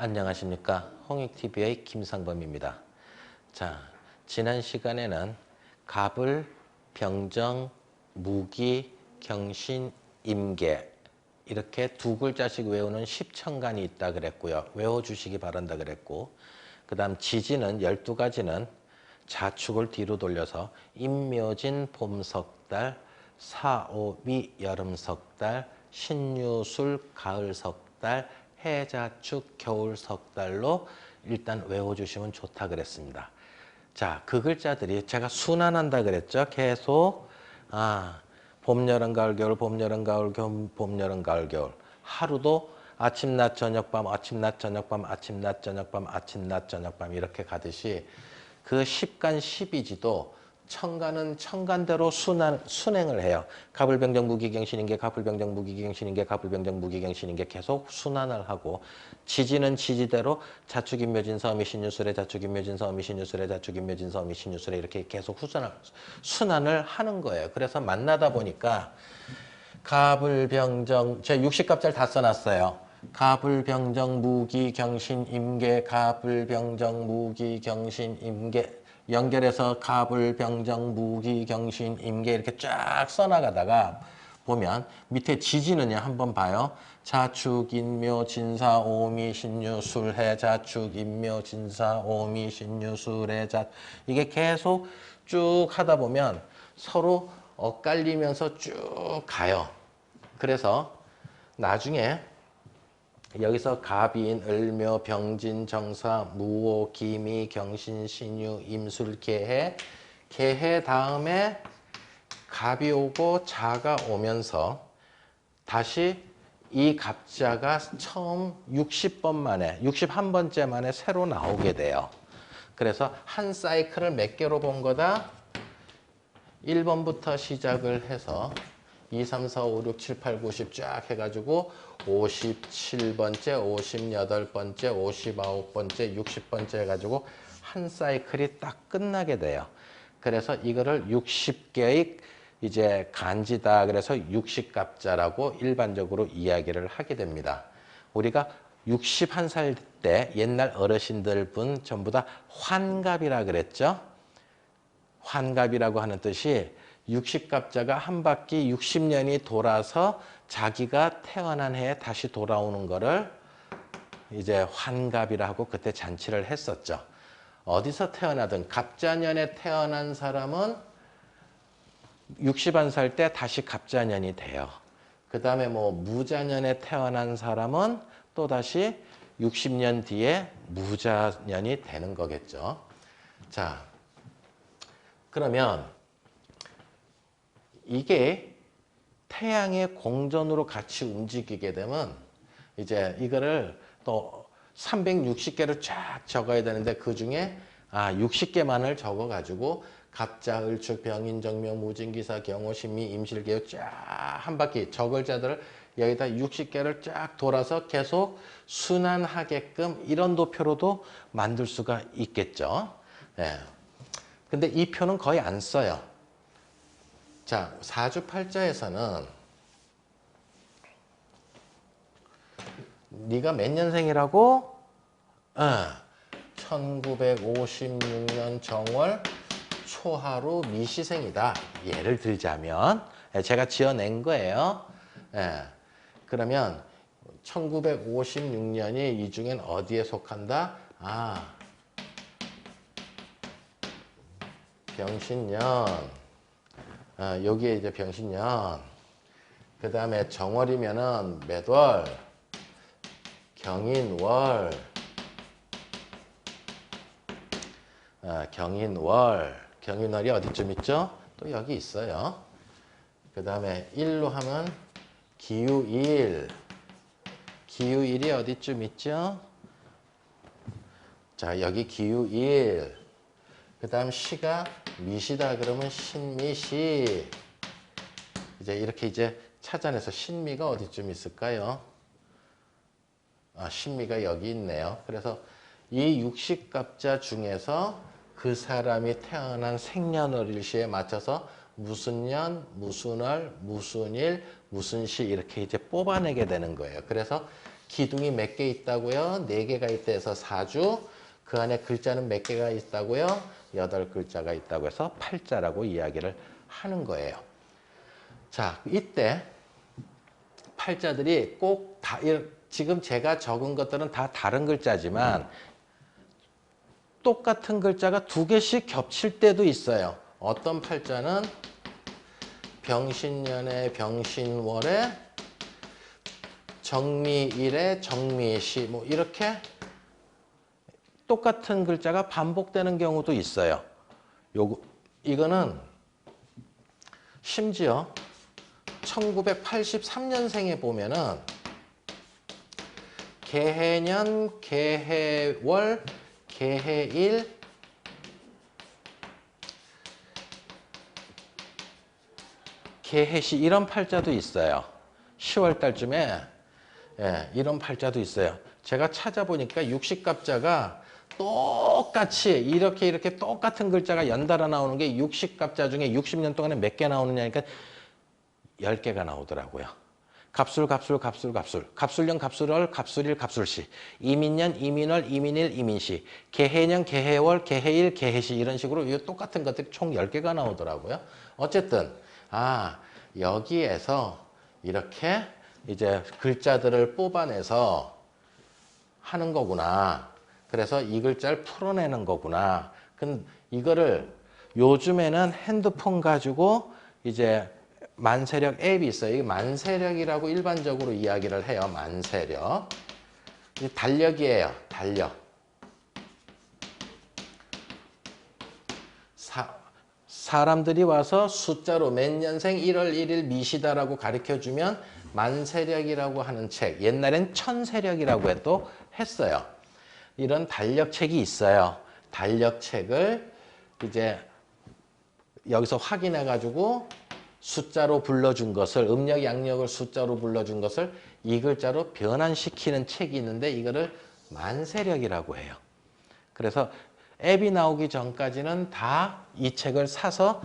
안녕하십니까 홍익TV의 김상범입니다. 자 지난 시간에는 갑을, 병정, 무기, 경신, 임계 이렇게 두 글자씩 외우는 십천간이 있다 그랬고요. 외워주시기 바란다 그랬고 그 다음 지지는 12가지는 자축을 뒤로 돌려서 임묘진 봄석달, 사오미 여름석달, 신유술 가을석달, 해자축 겨울 석달로 일단 외워주시면 좋다 그랬습니다. 자, 그 글자들이 제가 순환한다 그랬죠. 계속 아, 봄, 여름, 가을, 겨울, 봄, 여름, 가을, 겨울, 봄, 여름, 가을, 겨울. 하루도 아침, 낮, 저녁, 밤, 아침, 낮, 저녁, 밤, 아침, 낮, 저녁, 밤, 아침, 낮, 저녁, 밤 이렇게 가듯이 그 10간 12지도 천간은 천간대로 순환, 순행을 해요. 갑을병정 무기경신인게 갑을병정 무기경신인게 갑을병정 무기경신인게 계속 순환을 하고 지지는 지지대로 자축인묘진 서미 신유술에 자축인묘진 서미 신유술에 자축인묘진 서미 신유술에 이렇게 계속 후순환, 순환을 하는 거예요. 그래서 만나다 보니까 갑을병정 제 60갑자를 다 써놨어요. 갑을병정 무기경신 임계 갑을병정 무기경신 임계 연결해서 갑을, 병정, 무기, 경신, 임계 이렇게 쫙 써나가다가 보면 밑에 지지는요 한번 봐요. 자축, 인묘, 진사, 오미, 신유, 술해, 자축, 인묘, 진사, 오미, 신유, 술해, 자 이게 계속 쭉 하다 보면 서로 엇갈리면서 쭉 가요. 그래서 나중에 여기서 갑인, 을묘, 병진, 정사, 무오, 기미, 경신, 신유, 임술, 개해 개해 다음에 갑이 오고 자가 오면서 다시 이 갑자가 처음 60번 만에 61번째 만에 새로 나오게 돼요. 그래서 한 사이클을 몇 개로 본 거다? 1번부터 시작을 해서 2, 3, 4, 5, 6, 7, 8, 9, 10 쫙 해가지고 57번째, 58번째, 59번째, 60번째 해가지고 한 사이클이 딱 끝나게 돼요. 그래서 이거를 60개의 이제 간지다 그래서 60갑자라고 일반적으로 이야기를 하게 됩니다. 우리가 61살 때 옛날 어르신들 분 전부 다 환갑이라 그랬죠. 환갑이라고 하는 뜻이 60갑자가 한 바퀴 60년이 돌아서 자기가 태어난 해에 다시 돌아오는 거를 이제 환갑이라 하고 그때 잔치를 했었죠. 어디서 태어나든 갑자년에 태어난 사람은 61살 때 다시 갑자년이 돼요. 그 다음에 뭐 무자년에 태어난 사람은 또 다시 60년 뒤에 무자년이 되는 거겠죠. 자, 그러면 이게 태양의 공전으로 같이 움직이게 되면 이제 이거를 또 360개를 쫙 적어야 되는데 그 중에 아 60개만을 적어 가지고 갑자, 을축, 병인, 정명, 무진기사, 경호, 신미, 임실계요 쫙한 바퀴 적을 자들을 여기다 60개를 쫙 돌아서 계속 순환하게끔 이런 도표로도 만들 수가 있겠죠. 예. 근데 이 표는 거의 안 써요. 자, 사주팔자에서는 네가 몇 년생이라고? 어, 1956년 정월 초하루 미시생이다. 예를 들자면 예, 제가 지어낸 거예요. 예, 그러면 1956년이 이 중엔 어디에 속한다? 아, 병신년. 어, 여기에 이제 병신년. 그 다음에 정월이면은 몇월, 경인월, 어, 경인월. 경인월이 어디쯤 있죠? 또 여기 있어요. 그 다음에 일로 하면 기유일. 기유일이 어디쯤 있죠? 자, 여기 기유일. 그 다음 시가 미시다 그러면 신미시. 이제 이렇게 이제 찾아내서 신미가 어디쯤 있을까요? 아, 신미가 여기 있네요. 그래서 이 육식갑자 중에서 그 사람이 태어난 생년월일시에 맞춰서 무슨 년, 무슨 월, 무슨 일, 무슨 시 이렇게 이제 뽑아내게 되는 거예요. 그래서 기둥이 몇 개 있다고요? 네 개가 있다 해서 사주. 그 안에 글자는 몇 개가 있다고요? 여덟 글자가 있다고 해서 팔자라고 이야기를 하는 거예요. 자, 이때 팔자들이 꼭 다, 지금 제가 적은 것들은 다 다른 글자지만 똑같은 글자가 두 개씩 겹칠 때도 있어요. 어떤 팔자는 병신년에 병신월에 정미일에 정미시 뭐 이렇게 똑같은 글자가 반복되는 경우도 있어요. 요거 이거는 심지어 1983년생에 보면은 개해년, 개해월, 개해일 개해시 이런 팔자도 있어요. 10월 달쯤에 예, 이런 팔자도 있어요. 제가 찾아보니까 60갑자가 똑같이 이렇게 이렇게 똑같은 글자가 연달아 나오는 게 60갑자 중에 60년 동안에 몇 개 나오느냐 니까 10개가 나오더라고요. 갑술, 갑술, 갑술, 갑술. 갑술년, 갑술월, 갑술일, 갑술시. 이민년, 이민월, 이민일, 이민시. 개해년, 개해월, 개해일, 개해시. 이런 식으로 이 똑같은 것들이 총 10개가 나오더라고요. 어쨌든, 아, 여기에서 이렇게 이제 글자들을 뽑아내서 하는 거구나. 그래서 이 글자를 풀어내는 거구나. 근 이거를 요즘에는 핸드폰 가지고 이제 만세력 앱이 있어요. 이 만세력이라고 일반적으로 이야기를 해요. 만세력. 이 달력이에요. 달력. 사, 사람들이 와서 숫자로 몇 년생 1월 1일 미시다라고 가르쳐 주면 만세력이라고 하는 책. 옛날엔 천세력이라고 또 했어요. 이런 달력책이 있어요. 달력책을 이제 여기서 확인해 가지고 숫자로 불러준 것을 음력 양력을 숫자로 불러준 것을 이 글자로 변환시키는 책이 있는데 이거를 만세력이라고 해요. 그래서 앱이 나오기 전까지는 다 이 책을 사서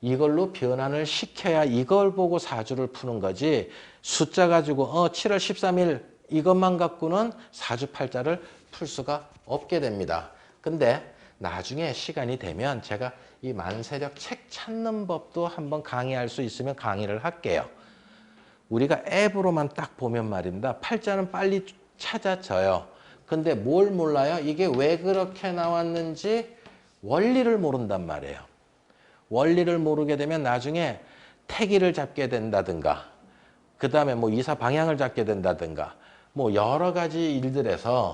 이걸로 변환을 시켜야 이걸 보고 사주를 푸는 거지 숫자 가지고 어 7월 13일 이것만 갖고는 사주팔자를 풀 수가 없게 됩니다. 근데 나중에 시간이 되면 제가 이 만세력 책 찾는 법도 한번 강의할 수 있으면 강의를 할게요. 우리가 앱으로만 딱 보면 말입니다. 팔자는 빨리 찾아져요. 근데 뭘 몰라요? 이게 왜 그렇게 나왔는지 원리를 모른단 말이에요. 원리를 모르게 되면 나중에 태기를 잡게 된다든가, 그 다음에 뭐 이사 방향을 잡게 된다든가, 뭐 여러 가지 일들에서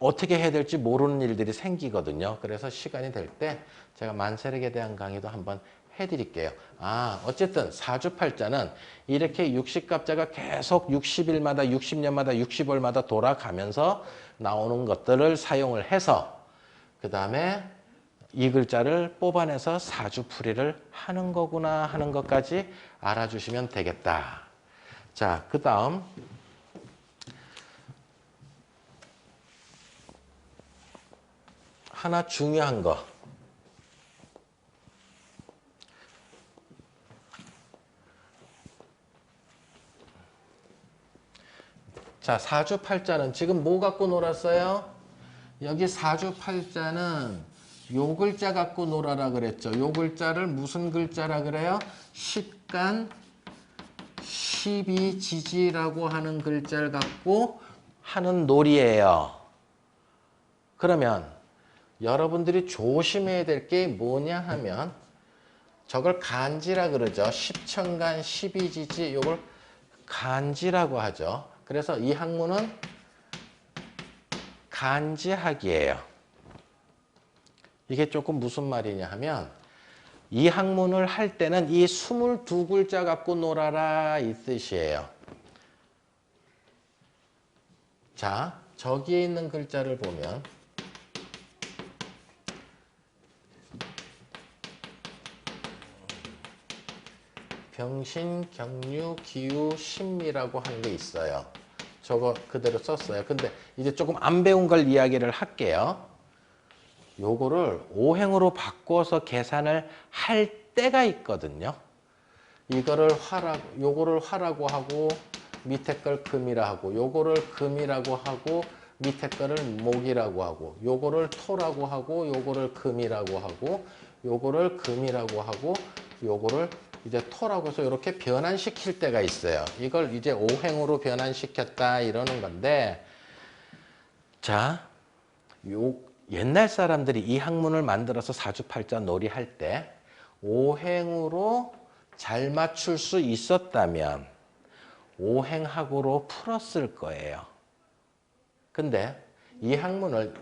어떻게 해야 될지 모르는 일들이 생기거든요. 그래서 시간이 될 때 제가 만세력에 대한 강의도 한번 해드릴게요. 아, 어쨌든 사주팔자는 이렇게 60갑자가 계속 60일마다, 60년마다, 60월마다 돌아가면서 나오는 것들을 사용을 해서 그 다음에 이 글자를 뽑아내서 사주풀이를 하는 거구나 하는 것까지 알아주시면 되겠다. 자, 그 다음 하나 중요한 거. 자, 사주팔자는 지금 뭐 갖고 놀았어요? 여기 사주팔자는 요 글자 갖고 놀아라 그랬죠. 요 글자를 무슨 글자라 그래요? 십간, 십이지지라고 하는 글자를 갖고 하는 놀이예요. 그러면 여러분들이 조심해야 될 게 뭐냐 하면 저걸 간지라 그러죠. 십천간, 십이지지 요걸 간지라고 하죠. 그래서 이 학문은 간지학이에요. 이게 조금 무슨 말이냐 하면 이 학문을 할 때는 이 22글자 갖고 놀아라 이 뜻이에요. 자, 저기에 있는 글자를 보면 병신, 경류, 기후, 심미라고 한 게 있어요. 저거 그대로 썼어요. 근데 이제 조금 안 배운 걸 이야기를 할게요. 요거를 오행으로 바꿔서 계산을 할 때가 있거든요. 이거를 화라고, 요거를 화라고 하고, 밑에 걸 금이라 하고 요거를 금이라고 하고 밑에 거를 목이라고 하고 요거를 토라고 하고 요거를 금이라고 하고 요거를 금이라고 하고 요거를 이제 토라고 해서 이렇게 변환시킬 때가 있어요. 이걸 이제 오행으로 변환시켰다 이러는 건데 자, 요 옛날 사람들이 이 학문을 만들어서 사주팔자 놀이 할 때 오행으로 잘 맞출 수 있었다면 오행학으로 풀었을 거예요. 근데 이 학문을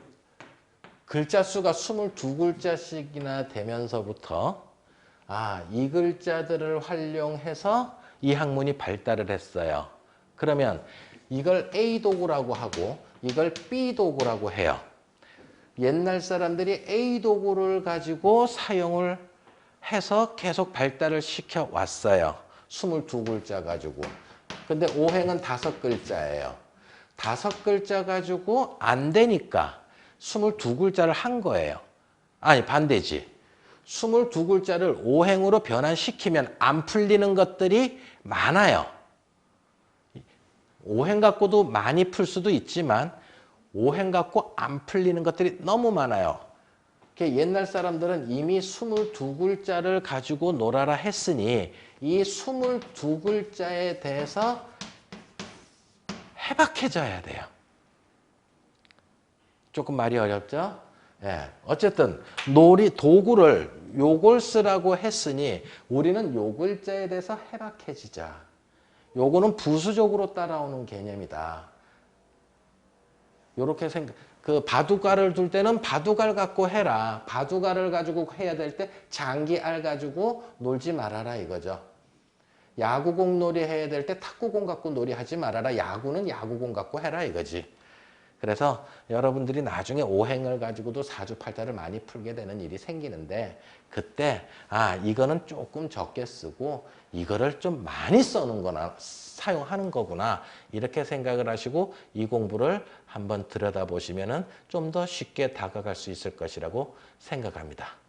글자 수가 22글자씩이나 되면서부터 아, 이 글자들을 활용해서 이 학문이 발달을 했어요. 그러면 이걸 A 도구라고 하고 이걸 B 도구라고 해요. 옛날 사람들이 A 도구를 가지고 사용을 해서 계속 발달을 시켜 왔어요. 22글자 가지고. 근데 오행은 다섯 글자예요. 다섯 글자 가지고 안 되니까 22글자를 한 거예요. 아니, 반대지. 22글자를 오행으로 변환시키면 안 풀리는 것들이 많아요. 오행 갖고도 많이 풀 수도 있지만 오행 갖고 안 풀리는 것들이 너무 많아요. 그 옛날 사람들은 이미 22글자를 가지고 놀아라 했으니 이 22글자에 대해서 해박해져야 돼요. 조금 말이 어렵죠? 예. 어쨌든 놀이 도구를 요걸 쓰라고 했으니 우리는 요 글자에 대해서 해박해지자. 요거는 부수적으로 따라오는 개념이다. 요렇게 생각 그 바둑알을 둘 때는 바둑알 갖고 해라. 바둑알을 가지고 해야 될 때 장기알 가지고 놀지 말아라 이거죠. 야구공 놀이 해야 될 때 탁구공 갖고 놀이 하지 말아라. 야구는 야구공 갖고 해라 이거지. 그래서 여러분들이 나중에 오행을 가지고도 사주팔자를 많이 풀게 되는 일이 생기는데 그때 아 이거는 조금 적게 쓰고 이거를 좀 많이 써는 거나 사용하는 거구나 이렇게 생각을 하시고 이 공부를 한번 들여다보시면 좀 더 쉽게 다가갈 수 있을 것이라고 생각합니다.